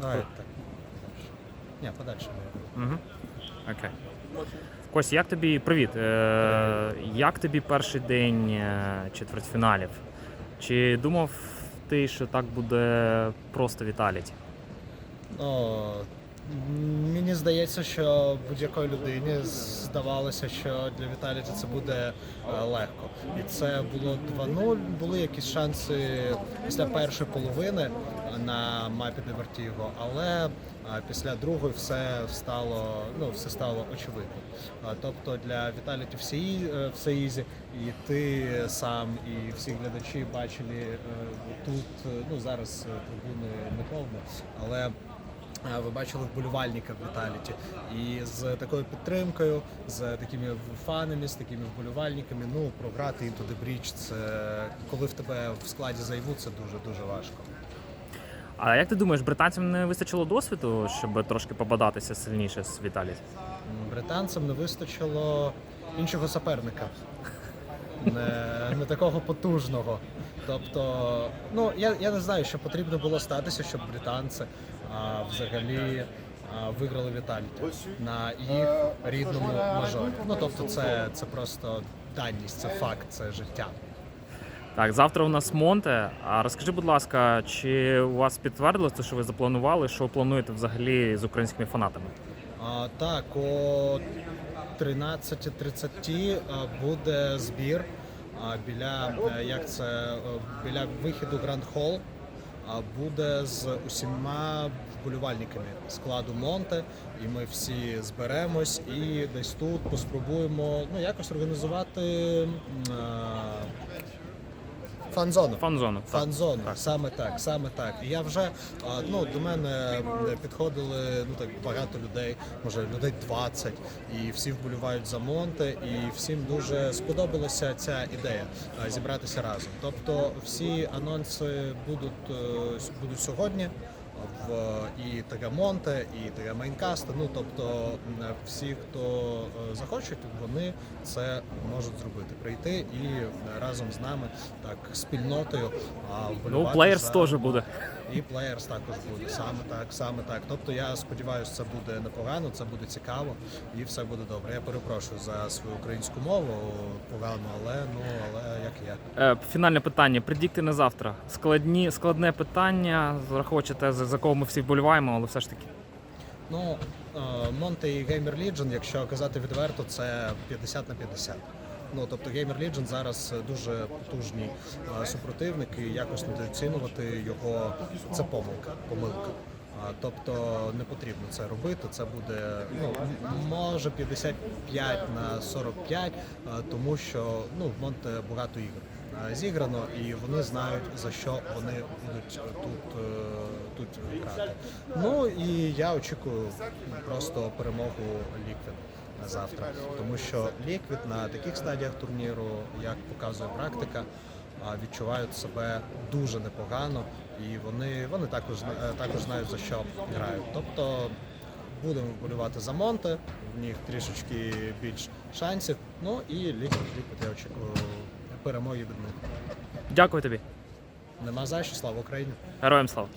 Давай так. Ні, подальше. Угу. Окей. Кось, як тобі привіт? Е, як тобі перший день е, четвертьфіналів? Чи думав ти, що так буде просто віталіті? Ну, мені здається, що будь-якої людині здавалося, що для Віталіті це буде е, легко. І це було 2-0. Були якісь шанси після першої половини на мапі Девертіго, але е, після другої все стало, ну, все стало очевидно. Тобто для Віталіті все, і- е, все ізі, і ти сам, і всі глядачі бачили е, тут, е, ну зараз е, трибуни не повні, але Ви бачили вболівальника в Віталіті. І з такою підтримкою, з такими фанами, з такими вболівальниками, ну програти Into the Bridge, це коли в тебе в складі зайву, це дуже дуже важко. А як ти думаєш, британцям не вистачило досвіду, щоб трошки побадатися сильніше з Віталіті? Британцям не вистачило іншого суперника. Не, не такого потужного. Тобто, ну я, я не знаю, що потрібно було статися, щоб британці взагалі виграли Віталіті на їх рідному мажорі. Ну тобто, це, це просто даність, це факт, це життя. Так, завтра у нас Монте. А розкажи, будь ласка, чи у вас підтвердилось те, що ви запланували, що ви плануєте взагалі з українськими фанатами? А, так, о 13.30 а, буде збір біля е, як це біля виходу Гранд Холл. Буде з усіма вболівальниками складу Монте, і ми всі зберемось і десь тут поспробуємо ну якось організувати а, фан-зону. Фан-зону. Так. Фан-зону, Так. саме так, саме так. І я вже а, ну до мене підходили ну так багато людей, може людей 20, і всі вболівають за Монте, і всім дуже сподобалася ця ідея а, зібратися разом. Тобто всі анонси будуть, е, будуть сьогодні. В і Тегамонте, і Тегамейнкаста. Ну тобто всі, хто е, захочуть, вони це можуть зробити. Прийти і разом з нами так спільнотою. а, Ну, плеєрс теж буде. І плеєрс також буде. Саме так, саме так. Тобто я сподіваюся, це буде непогано, це буде цікаво і все буде добре. Я перепрошую за свою українську мову погано, але ну але як є. Е, Фінальне питання. Предікти на завтра. Складні, складне питання, враховуючи те, за кого ми всі вболіваємо, але все ж таки. Ну Монте і Gamer Legion, якщо казати відверто, це 50 на 50. Ну тобто Gamer Legion зараз дуже потужні е, супротивники, якось недооцінювати його це помилка. Помилка. Тобто не потрібно це робити. Це буде ну може 55 на 45, е, тому що ну в Монте багато ігор е, зіграно, і вони знають за що вони будуть е, тут, е, тут грати. Ну і я очікую просто перемогу Ліквід на завтра, тому що Ліквід на таких стадіях турніру, як показує практика, відчувають себе дуже непогано, і вони, вони також е, також знають за що грають. Тобто будемо вболівати за Монте, в них трішечки більш шансів. Ну і Ліквід, Ліквід я очікую перемоги від них. Дякую тобі. Нема за що, слава Україні! Героям слава.